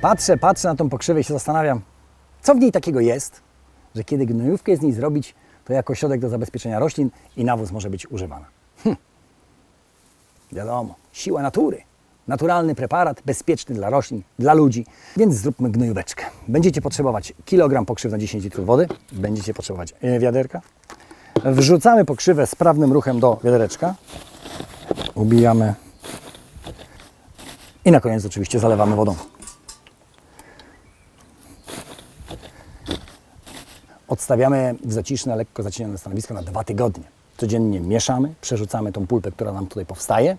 Patrzę, patrzę na tą pokrzywę i się zastanawiam, co w niej takiego jest, że kiedy gnojówkę z niej zrobić, to jako środek do zabezpieczenia roślin i nawóz może być używany. Hm. Wiadomo, siła natury. Naturalny preparat, bezpieczny dla roślin, dla ludzi. Więc zróbmy gnojóweczkę. Będziecie potrzebować kilogram pokrzyw na 10 litrów wody, będziecie potrzebować e, wiaderka. Wrzucamy pokrzywę sprawnym ruchem do wiadereczka. Ubijamy. I na koniec oczywiście zalewamy wodą. Odstawiamy w zaciszne, lekko zacienione stanowisko na dwa tygodnie. Codziennie mieszamy, przerzucamy tą pulpę, która nam tutaj powstaje.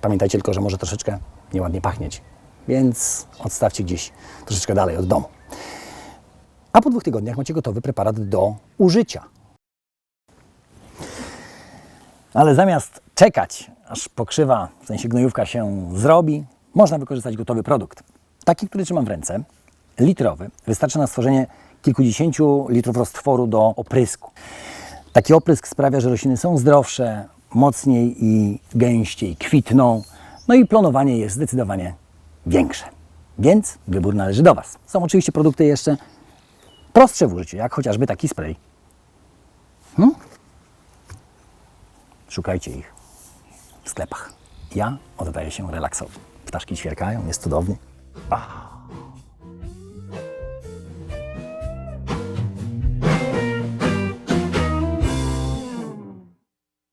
Pamiętajcie tylko, że może troszeczkę nieładnie pachnieć, więc odstawcie gdzieś troszeczkę dalej od domu. A po dwóch tygodniach macie gotowy preparat do użycia. Ale zamiast czekać, aż pokrzywa, w sensie gnojówka się zrobi, można wykorzystać gotowy produkt. Taki, który trzymam w ręce, litrowy, wystarczy na stworzenie kilkudziesięciu litrów roztworu do oprysku. Taki oprysk sprawia, że rośliny są zdrowsze, mocniej i gęściej kwitną, no i planowanie jest zdecydowanie większe. Więc wybór należy do Was. Są oczywiście produkty jeszcze prostsze w użyciu, jak chociażby taki spray. Hmm? Szukajcie ich w sklepach. Ja oddaję się relaksowi. Ptaszki ćwierkają, jest cudownie. Ah.